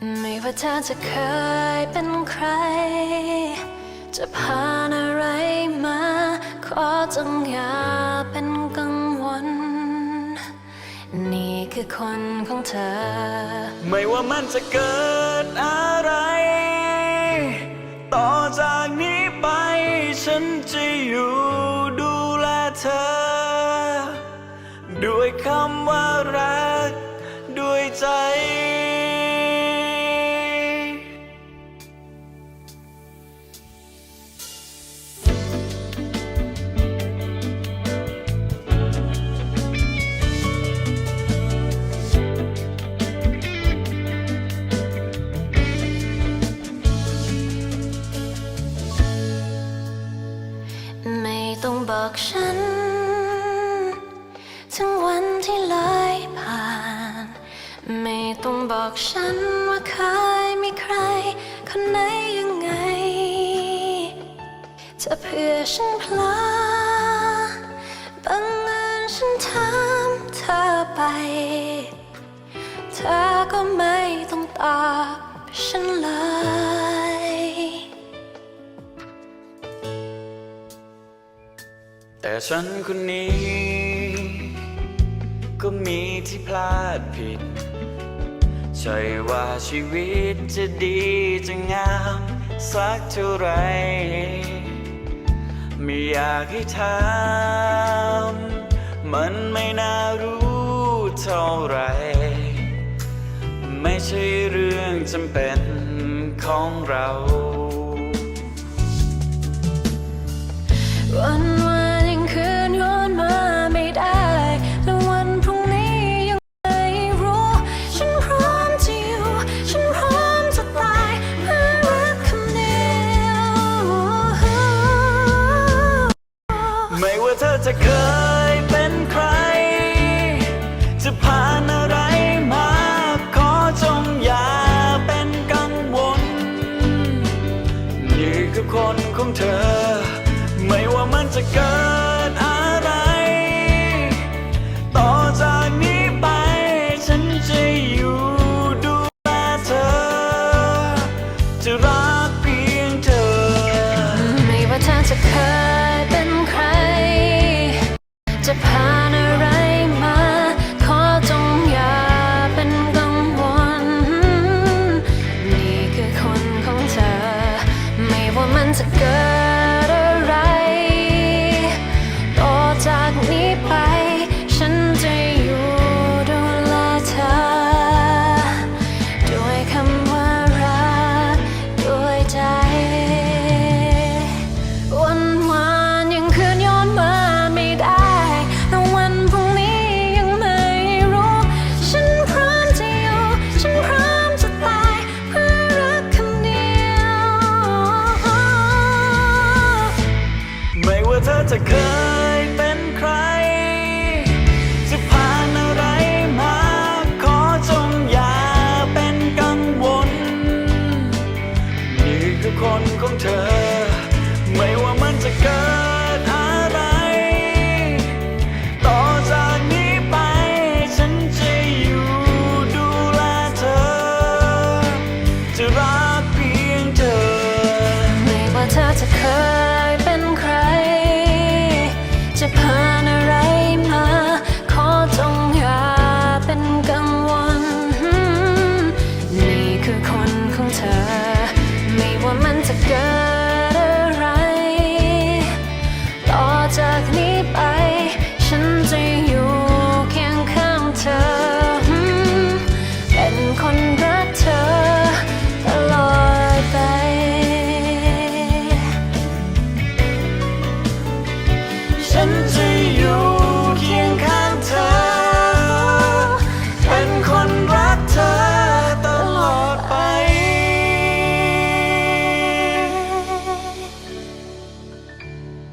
ไม่ว่าเธอจะเคยเป็นใคร จะผ่านอะไรมา ขอจงอย่าเป็นกังวล นี่คือคนของเธอ ไม่ว่ามันจะเกิดอะไร ต่อจากนี้ไปฉันจะอยู่ดูแลเธอ ด้วยคำว่ารัก ด้วยใจ อกฉัน ถึงวันที่เลยผ่าน ไม่ต้องบอกฉันว่าเคยมีใคร คนไหนยังไง จะเพื่อฉันพลาด ฉันคนนี้ ก็มีที่พลาดผิด ใช่ว่าชีวิตจะดีจะงามสักเท่าไร ไม่อยากให้ถามมันไม่น่ารู้เท่าไร ไม่ใช่เรื่องจำเป็นของเรา วัน จะเคยเป็นใคร จะผ่านอะไรมาขอจงอย่าเป็นกังวล นี่คือคนของเธอ ไม่ว่ามันจะเกิดอะไร ว่า คนของเธอ ไม่ว่า